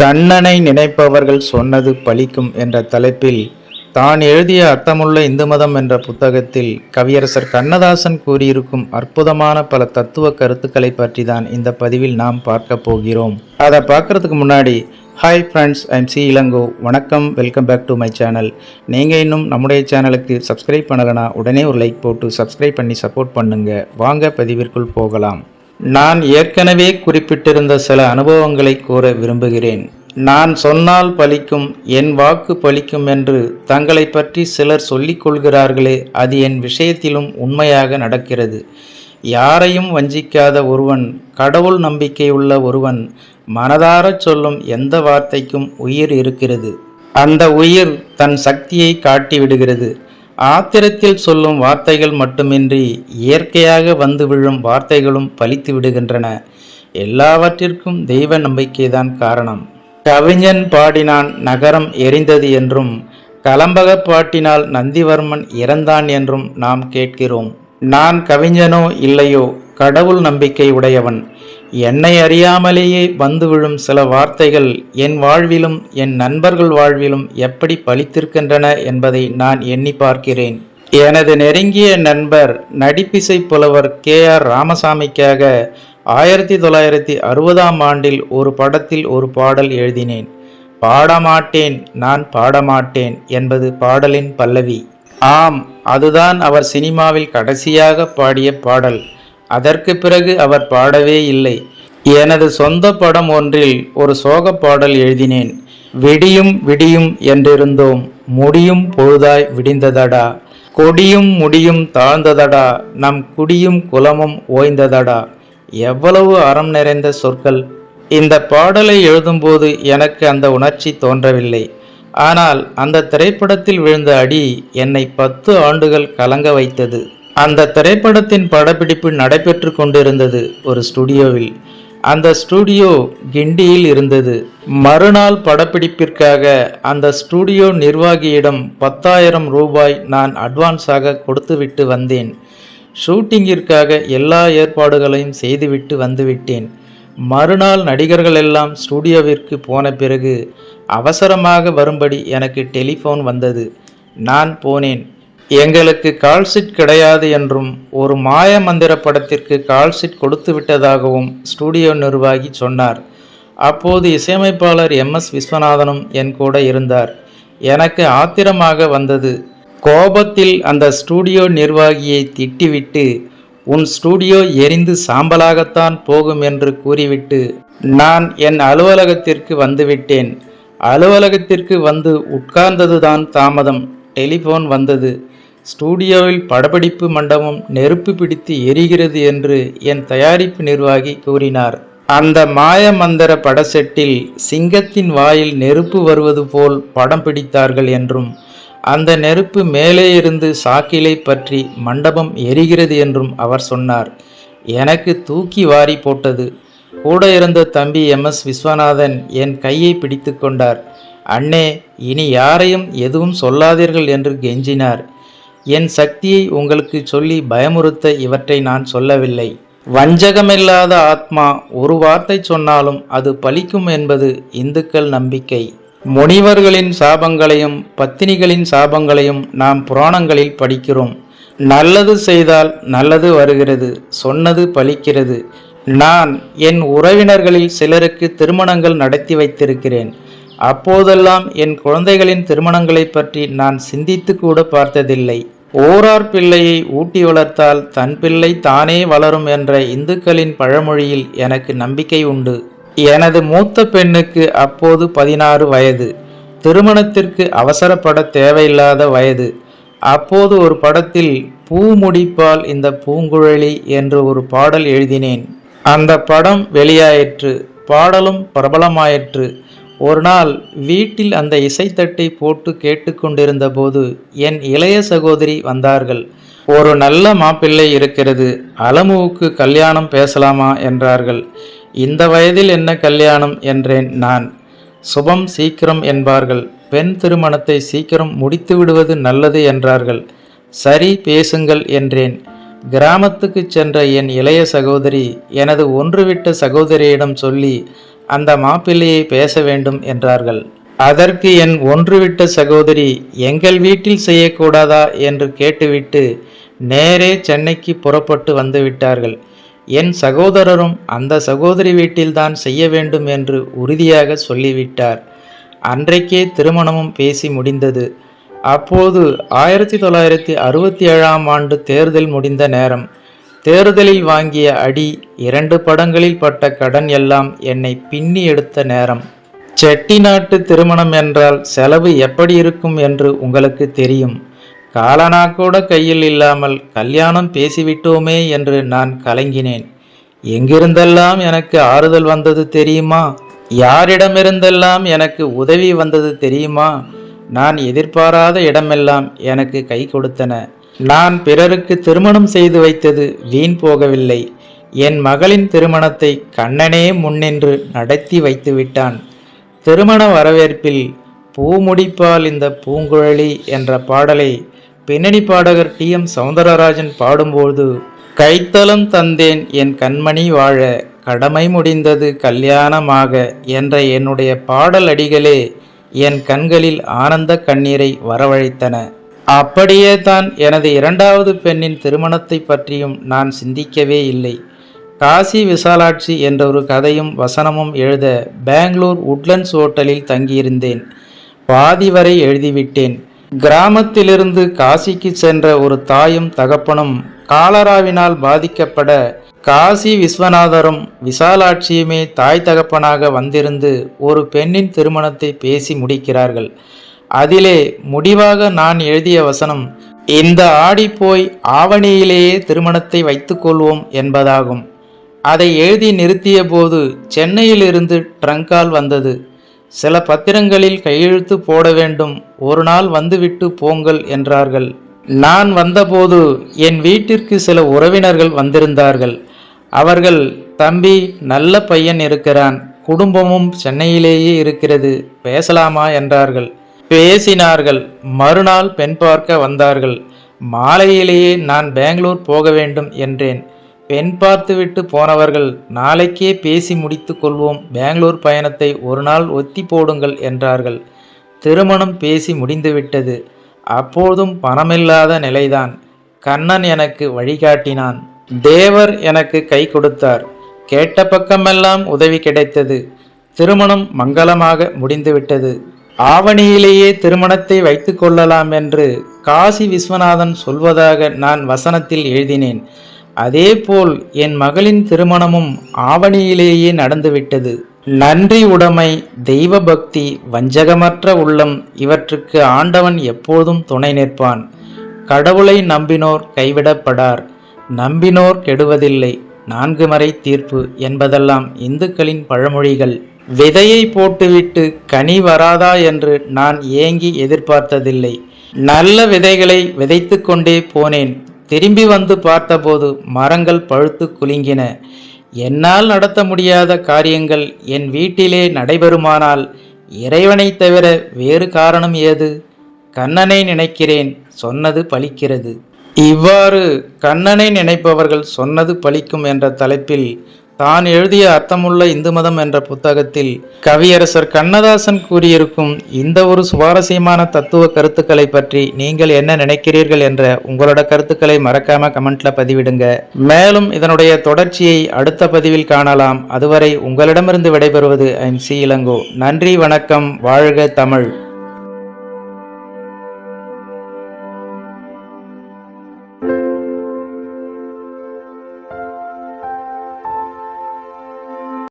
கண்ணனை நினைப்பவர்கள் சொன்னது பலிக்கும் என்ற தலைப்பில் தான் எழுதிய அர்த்தமுள்ள இந்து மதம் என்ற புத்தகத்தில் கவியரசர் கண்ணதாசன் கூறியிருக்கும் அற்புதமான பல தத்துவ கருத்துக்களை பற்றி தான் இந்த பதிவில் நாம் பார்க்க போகிறோம். அதை பார்க்கறதுக்கு முன்னாடி hi friends I'm C Ilango. வணக்கம் welcome back to my channel நீங்கள் இன்னும் நம்முடைய சேனலுக்கு சப்ஸ்கிரைப் பண்ணலைன்னா உடனே ஒரு லைக் போட்டு சப்ஸ்கிரைப் பண்ணி சப்போர்ட் பண்ணுங்க. வாங்க பதிவிற்குள் போகலாம். நான் ஏற்கனவே குறிப்பிட்டிருந்த சில அனுபவங்களை கூற விரும்புகிறேன். நான் சொன்னால் பலிக்கும் என் வாக்கு பலிக்கும் என்று தங்களை பற்றி சிலர் சொல்லிக் கொள்கிறார்களே அது என் விஷயத்திலும் உண்மையாக நடக்கிறது. யாரையும் வஞ்சிக்காத ஒருவன் கடவுள் நம்பிக்கையுள்ள ஒருவன் மனதாரச் சொல்லும் எந்த வார்த்தைக்கும் உயிர் இருக்கிறது. அந்த உயிர் தன் சக்தியை காட்டிவிடுகிறது. ஆத்திரத்தில் சொல்லும் வார்த்தைகள் மட்டுமின்றி இயற்கையாக வந்து விழும் வார்த்தைகளும் பலித்து விடுகின்றன. எல்லாவற்றிற்கும் தெய்வ நம்பிக்கைதான் காரணம். கவிஞன் பாடினான் நகரம் எரிந்தது என்றும் கலம்பக பாட்டினால் நந்திவர்மன் இறந்தான் என்றும் நாம் கேட்கிறோம். நான் கவிஞனோ இல்லையோ கடவுள் நம்பிக்கை உடையவன். என்னை அறியாமலேயே வந்து விழும் சில வார்த்தைகள் என் வாழ்விலும் என் நண்பர்கள் வாழ்விலும் எப்படி பலித்திருக்கின்றன என்பதை நான் எண்ணி பார்க்கிறேன். எனது நெருங்கிய நண்பர் நடிப்பிசை புலவர் கே. ஆர். ராமசாமிக்காக ஆயிரத்தி தொள்ளாயிரத்தி அறுபதாம் ஆண்டில் ஒரு படத்தில் ஒரு பாடல் எழுதினேன். பாடமாட்டேன் நான் பாடமாட்டேன் என்பது பாடலின் பல்லவி. ஆம் அதுதான் அவர் சினிமாவில் கடைசியாக பாடிய பாடல். அதற்கு பிறகு அவர் பாடவே இல்லை. எனது சொந்த படம் ஒன்றில் ஒரு சோக பாடல் எழுதினேன். விடியும் விடியும் என்றிருந்தோம். முடியும் பொழுதாய் விடிந்ததடா. கொடியும் முடியும் தாழ்ந்ததடா. நம் குடியும் குலமும் ஓய்ந்ததடா. எவ்வளவு அறம் நிறைந்த சொற்கள். இந்த பாடலை எழுதும்போது எனக்கு அந்த உணர்ச்சி தோன்றவில்லை. ஆனால் அந்த திரைப்படத்தில் விழுந்த அடி என்னை பத்து ஆண்டுகள் கலங்க வைத்தது. அந்த திரைப்படத்தின் படப்பிடிப்பு நடைபெற்று கொண்டிருந்தது ஒரு ஸ்டுடியோவில். அந்த ஸ்டுடியோ கிண்டியில் இருந்தது. மறுநாள் படப்பிடிப்பிற்காக அந்த ஸ்டுடியோ நிர்வாகியிடம் பத்தாயிரம் ரூபாய் நான் அட்வான்ஸாக கொடுத்துவிட்டு வந்தேன். ஷூட்டிங்கிற்காக எல்லா ஏற்பாடுகளையும் செய்துவிட்டு வந்துவிட்டேன். மறுநாள் நடிகர்கள் எல்லாம் ஸ்டுடியோவிற்கு போன பிறகு அவசரமாக வரும்படி எனக்கு டெலிஃபோன் வந்தது. நான் போனேன். எங்களுக்கு கால்ஷீட் கிடையாது என்றும் ஒரு மாய மந்திர படத்திற்கு கால்ஷீட் கொடுத்து விட்டதாகவும் ஸ்டுடியோ நிர்வாகி சொன்னார். அப்போது இசையமைப்பாளர் எம். எஸ். விஸ்வநாதனும் என் கூட இருந்தார். எனக்கு ஆத்திரமாக வந்தது. கோபத்தில் அந்த ஸ்டூடியோ நிர்வாகியை திட்டிவிட்டு உன் ஸ்டூடியோ எரிந்து சாம்பலாகத்தான் போகும் என்று கூறிவிட்டு நான் என் அலுவலகத்திற்கு வந்துவிட்டேன். அலுவலகத்திற்கு வந்து உட்கார்ந்ததுதான் தாமதம். டெலிஃபோன் வந்தது. ஸ்டூடியோவில் படப்பிடிப்பு மண்டபம் நெருப்பு பிடித்து எரிகிறது என்று என் தயாரிப்பு நிர்வாகி கூறினார். அந்த மாயமந்திர படசெட்டில் சிங்கத்தின் வாயில் நெருப்பு வருவது போல் படம் பிடித்தார்கள் என்றும் அந்த நெருப்பு மேலே இருந்து சாக்கிலை பற்றி மண்டபம் எரிகிறது என்றும் அவர் சொன்னார். எனக்கு தூக்கி வாரி போட்டது. கூட இருந்த தம்பி எம். எஸ். விஸ்வநாதன் என் கையை பிடித்து கொண்டார். அண்ணே இனி யாரையும் எதுவும் சொல்லாதீர்கள் என்று கெஞ்சினார். என் சக்தியை உங்களுக்கு சொல்லி பயமுறுத்த இவற்றை நான் சொல்லவில்லை. வஞ்சகமில்லாத ஆத்மா ஒரு வார்த்தை சொன்னாலும் அது பலிக்கும் என்பது இந்துக்கள் நம்பிக்கை. முனிவர்களின் சாபங்களையும் பத்தினிகளின் சாபங்களையும் நாம் புராணங்களில் படிக்கிறோம். நல்லது செய்தால் நல்லது வருகிறது சொன்னது பலிக்கிறது. நான் என் உறவினர்களில் சிலருக்கு திருமணங்கள் நடத்தி வைத்திருக்கிறேன். அப்போதெல்லாம் என் குழந்தைகளின் திருமணங்களை பற்றி நான் சிந்தித்து கூட பார்த்ததில்லை. ஓரார் பிள்ளையை ஊட்டி வளர்த்தால் தன் பிள்ளை தானே வளரும் என்ற இந்துக்களின் பழமொழியில் எனக்கு நம்பிக்கை உண்டு. எனது மூத்த பெண்ணுக்கு அப்போது பதினாறு வயது. திருமணத்திற்கு அவசரப்பட தேவையில்லாத வயது. அப்போது ஒரு படத்தில் பூ முடிப்பால் இந்த பூங்குழலி என்று ஒரு பாடல் எழுதினேன். அந்த படம் வெளியாயிற்று. பாடலும் பிரபலமாயிற்று. ஒரு நாள் வீட்டில் அந்த இசைத்தட்டை போட்டு கேட்டுக்கொண்டிருந்த போது என் இளைய சகோதரி வந்தார்கள். ஒரு நல்ல மாப்பிள்ளை இருக்கிறது. அலமுவுக்கு கல்யாணம் பேசலாமா? என்றார்கள். இந்த வயதில் என்ன கல்யாணம்? என்றேன் நான். சுபம் சீக்கிரம் என்பார்கள். பெண் திருமணத்தை சீக்கிரம் முடித்து விடுவது நல்லது என்றார்கள். சரி பேசுங்கள் என்றேன். கிராமத்துக்கு சென்ற என் இளைய சகோதரி எனது ஒன்றுவிட்ட சகோதரியிடம் சொல்லி அந்த மாப்பிள்ளையை பேச வேண்டும் என்றார்கள். அதற்கு என் ஒன்றுவிட்ட சகோதரி எங்கள் வீட்டில் செய்யக்கூடாதா? என்று கேட்டுவிட்டு நேரே சென்னைக்கு புறப்பட்டு வந்து விட்டார்கள். என் சகோதரரும் அந்த சகோதரி வீட்டில்தான் செய்ய வேண்டும் என்று உறுதியாக சொல்லிவிட்டார். அன்றைக்கே திருமணமும் பேசி முடிந்தது. அப்போது ஆயிரத்தி தொள்ளாயிரத்தி அறுபத்தி ஏழாம் ஆண்டு தேர்தல் முடிந்த நேரம் தேர்தலில் வாங்கிய அடி இரண்டு படங்களில் பட்ட கடன் எல்லாம் என்னை பின்னி எடுத்த நேரம். செட்டிநாட்டு திருமணம் என்றால் செலவு எப்படி இருக்கும் என்று உங்களுக்கு தெரியும். காலனா கூட கையில் இல்லாமல் கல்யாணம் பேசிவிட்டோமே என்று நான் கலங்கினேன். எங்கிருந்தெல்லாம் எனக்கு ஆறுதல் வந்தது தெரியுமா? யாரிடமிருந்தெல்லாம் எனக்கு உதவி வந்தது தெரியுமா? நான் எதிர்பாராத இடமெல்லாம் எனக்கு கை கொடுத்தன. நான் பிறருக்கு திருமணம் செய்து வைத்தது வீண் போகவில்லை. என் மகளின் திருமணத்தை கண்ணனே முன்னின்று நடத்தி வைத்து விட்டான். திருமண வரவேற்பில் பூ முடிப்பால் இந்த பூங்குழலி என்ற பாடலை பின்னணி பாடகர் டி. எம். சௌந்தரராஜன் பாடும்போது கைத்தலம் தந்தேன் என் கண்மணி வாழ கடமை முடிந்தது கல்யாணமாக என்ற என்னுடைய பாடல் அடிகளே என் கண்களில் ஆனந்த கண்ணீரை வரவழைத்தன. அப்படியே தான் எனது இரண்டாவது பெண்ணின் திருமணத்தை பற்றியும் நான் சிந்திக்கவே இல்லை. காசி விசாலாட்சி என்ற ஒரு கதையும் வசனமும் எழுத பெங்களூர் உட்லண்ட்ஸ் ஹோட்டலில் தங்கியிருந்தேன். பாதி வரை எழுதிவிட்டேன். கிராமத்திலிருந்து காசிக்கு சென்ற ஒரு தாயும் தகப்பனும் காலராவினால் பாதிக்கப்பட காசி விஸ்வநாதரும் விசாலாட்சியுமே தாய் தகப்பனாக வந்திருந்து ஒரு பெண்ணின் திருமணத்தை பேசி முடிக்கிறார்கள். அதிலே முடிவாக நான் எழுதிய வசனம் இந்த ஆடி போய் ஆவணியிலேயே திருமணத்தை வைத்துக்கொள்வோம் என்பதாகும். அதை எழுதி நிறுத்திய போது சென்னையிலிருந்து ட்ரங்கால் வந்தது. சில பத்திரங்களில் கையெழுத்து போட வேண்டும் ஒரு நாள் வந்துவிட்டு போங்கள் என்றார்கள். நான் வந்தபோது என் வீட்டிற்கு சில உறவினர்கள் வந்திருந்தார்கள். அவர்கள் தம்பி நல்ல பையன் இருக்கிறான் குடும்பமும் சென்னையிலேயே இருக்கிறது பேசலாமா என்றார்கள். பேசினார்கள். மறுநாள் பெண் பார்க்க வந்தார்கள். மாலையிலேயே நான் பெங்களூர் போக வேண்டும் என்றேன். பெண் பார்த்துவிட்டு போனவர்கள் நாளைக்கே பேசி முடித்து கொள்வோம். பெங்களூர் பயணத்தை ஒரு நாள் ஒத்தி போடுங்கள் என்றார்கள். திருமணம் பேசி முடிந்துவிட்டது அப்போதும் பணமில்லாத நிலைதான். கண்ணன் எனக்கு வழிகாட்டினான். தேவர் எனக்கு கை கொடுத்தார். கேட்ட பக்கமெல்லாம் உதவி கிடைத்தது. திருமணம் மங்களமாக முடிந்துவிட்டது ஆவணியிலேயே திருமணத்தை வைத்து கொள்ளலாம் என்று காசி விஸ்வநாதன் சொல்வதாக நான் வசனத்தில் எழுதினேன். அதேபோல் என் மகளின் திருமணமும் ஆவணியிலேயே நடந்துவிட்டது. நன்றி உடைமை தெய்வ பக்தி வஞ்சகமற்ற உள்ளம் இவற்றுக்கு ஆண்டவன் எப்போதும் துணை நிற்பான். கடவுளை நம்பினோர் கைவிடப்படார். நம்பினோர் கெடுவதில்லை. நான்கு மறை தீர்ப்பு என்பதெல்லாம் இந்துக்களின் பழமொழிகள். விதையை போட்டுவிட்டு கனி வராதா என்று நான் ஏங்கி எதிர்பார்த்ததில்லை. நல்ல விதைகளை விதைத்து கொண்டே போனேன். திரும்பி வந்து பார்த்தபோது மரங்கள் பழுத்து குலுங்கின. என்னால் நடத்த முடியாத காரியங்கள் என் வீட்டிலே நடைபெறுமானால் இறைவனை தவிர வேறு காரணம் ஏது? கண்ணனை நினைக்கிறேன் சொன்னது பலிக்கிறது. இவ்வாறு கண்ணனை நினைப்பவர்கள் சொன்னது பலிக்கும் என்ற தலைப்பில் தான் எழுதிய அர்த்தமுள்ள இந்து மதம் என்ற புத்தகத்தில் கவியரசர் கண்ணதாசன் கூறியிருக்கும் இந்த ஒரு சுவாரஸ்யமான தத்துவ கருத்துக்களை பற்றி நீங்கள் என்ன நினைக்கிறீர்கள் என்ற உங்களோட கருத்துக்களை மறக்காம கமெண்ட்ல பதிவிடுங்க. மேலும் இதனுடைய தொடர்ச்சியை அடுத்த பதிவில் காணலாம். அதுவரை உங்களிடமிருந்து விடைபெறுவது ஐம் சி இளங்கோ. நன்றி வணக்கம் வாழ்க தமிழ்.